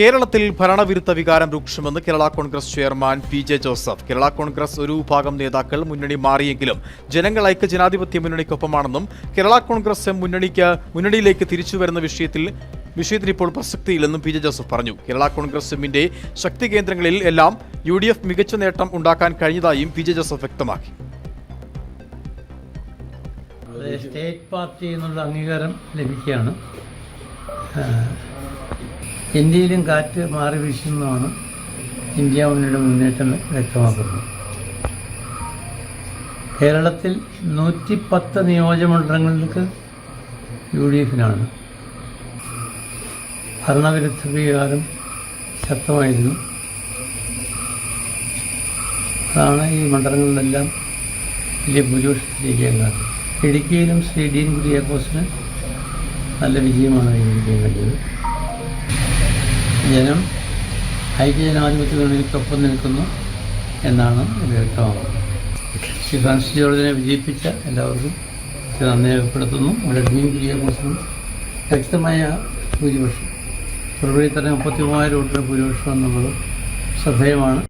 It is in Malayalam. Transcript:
കേരളത്തിൽ ഭരണവിരുദ്ധ വികാരം രൂക്ഷമെന്ന് Kerala Congress chairman P J Joseph. Kerala Congress ഒരു വിഭാഗം നേതാക്കൾ മുന്നണി മാറിയെങ്കിലും ജനങ്ങൾ ഐക്യ ജനാധിപത്യ മുന്നണിക്കൊപ്പമാണെന്നും കേരള കോൺഗ്രസ് മുന്നണിക്ക് മുന്നണിയിലേക്ക് തിരിച്ചു വരുന്ന വിഷയത്തിൽ വിഷയത്തിൽ ഇപ്പോൾ പ്രസക്തിയില്ലെന്നും പി ജെ ജോസഫ് പറഞ്ഞു. കേരള കോൺഗ്രസ് എമ്മിന്റെ ശക്തി കേന്ദ്രങ്ങളിൽ എല്ലാം യു ഡി എഫ് മികച്ച നേട്ടം ഉണ്ടാക്കാൻ കഴിഞ്ഞതായും പി ജെ ജോസഫ് വ്യക്തമാക്കി. സ്റ്റേറ്റ് പാർട്ടി എന്നുള്ള അംഗീകാരം ലഭിക്കുകയാണ്. ഇന്ത്യയിലും കാറ്റ് മാറി വീശുന്നതാണ് ഇന്ത്യ മുന്നണിയുടെ മുന്നേറ്റം വ്യക്തമാക്കുന്നത്. കേരളത്തിൽ നൂറ്റി പത്ത് നിയോജകമണ്ഡലങ്ങൾക്ക് യു ഡി എഫിനാണ് ഭരണവിരുദ്ധ വികാരം ശക്തമായിരുന്നു. അതാണ് ഈ മണ്ഡലങ്ങളിലെല്ലാം വലിയ ഭൂരിപക്ഷത്തിലേക്ക് എങ്ങാറ് ഇടുക്കിയിലും ശ്രീ ഡീൻ കുര്യാക്കോസിന് നല്ല വിജയമാണ് കൈവരിക്കാൻ കഴിഞ്ഞത് ജനം ഐക്യജനാധിപത്യ മുന്നണിക്കൊപ്പം നിൽക്കുന്നു എന്നാണ് വ്യക്തമാകുന്നത്. ശ്രീ ഫ്രാൻസിസ് ജോർജിനെ വിജയിപ്പിച്ച എല്ലാവർക്കും ഇത് നന്ദി രേഖപ്പെടുത്തുന്നു ഡീൻ കുര്യാക്കോസിനും വ്യക്തമായ ഭൂരിപക്ഷം. ഫെബ്രുവരി തന്നെ മുപ്പത്തി മൂവായിരം വോട്ടിന് ഭൂരിപക്ഷം എന്നുള്ളത് ശ്രദ്ധേയമാണ്.